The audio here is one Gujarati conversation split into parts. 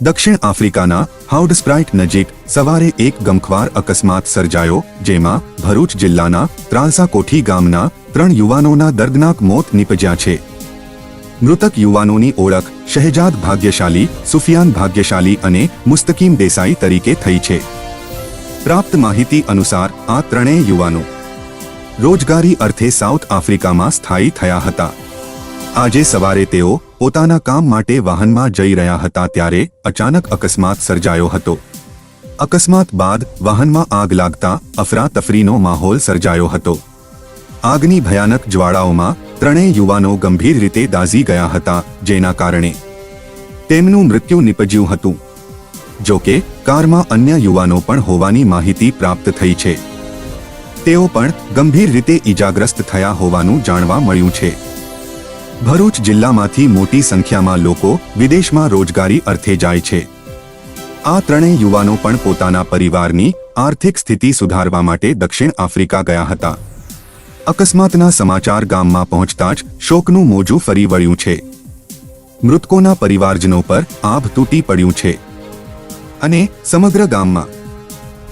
દક્ષિણ આફ્રિકાના હાઉડસ્પ્રાઇટ નજીક સવારે એક ગમખ્વાર અકસ્માત સર્જાયો, જેમાં ભરૂચ જિલ્લાના ત્રાલસા કોઠી ગામના ત્રણ યુવાનોના દર્દનાક મોત નીપજ્યા છે. મૃતક યુવાનોની ઓળખ શહેજાદ ભાગ્યશાલી, સુફિયાન ભાગ્યશાલી અને મુસ્તકીમ દેસાઈ તરીકે થઈ છે. પ્રાપ્ત માહિતી અનુસાર આ ત્રણેય યુવાનો રોજગારી અર્થે સાઉથ આફ્રિકામાં સ્થાયી થયા હતા. આજે સવારે તેઓ પોતાના કામ માટે વાહનમાં જઈ રહ્યા હતા ત્યારે અચાનક અકસ્માત સર્જાયો હતો. અકસ્માત બાદ વાહનમાં આગ લાગતા અફરાતફરીનો માહોલ સર્જાયો હતો. આગની ભયાનક જ્વાળાઓમાં ત્રણેય યુવાનો ગંભીર રીતે દાઝી ગયા હતા, જેના કારણે તેમનું મૃત્યુ નિપજ્યું હતું. જોકે કારમાં અન્ય યુવાનો પણ હોવાની માહિતી પ્રાપ્ત થઈ છે. તેઓ પણ ગંભીર રીતે ઈજાગ્રસ્ત થયા હોવાનું જાણવા મળ્યું છે. ભરૂચ જિલ્લામાંથી મોટી સંખ્યામાં લોકો વિદેશમાં રોજગારી અર્થે જાય છે. આ ત્રણેય યુવાનો પણ પોતાના પરિવારની આર્થિક સ્થિતિ સુધારવા માટે દક્ષિણ આફ્રિકા ગયા હતા. અકસ્માતના સમાચાર ગામમાં પહોંચતા જ શોકનું મોજું ફરી વળ્યું છે. મૃતકોના પરિવારજનો પર આભ તૂટી પડ્યું છે. અને સમગ્ર ગામમાં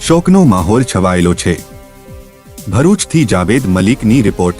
શોકનો માહોલ છવાયેલો છે. ભરૂચથી જાવેદ મલિકની રિપોર્ટ.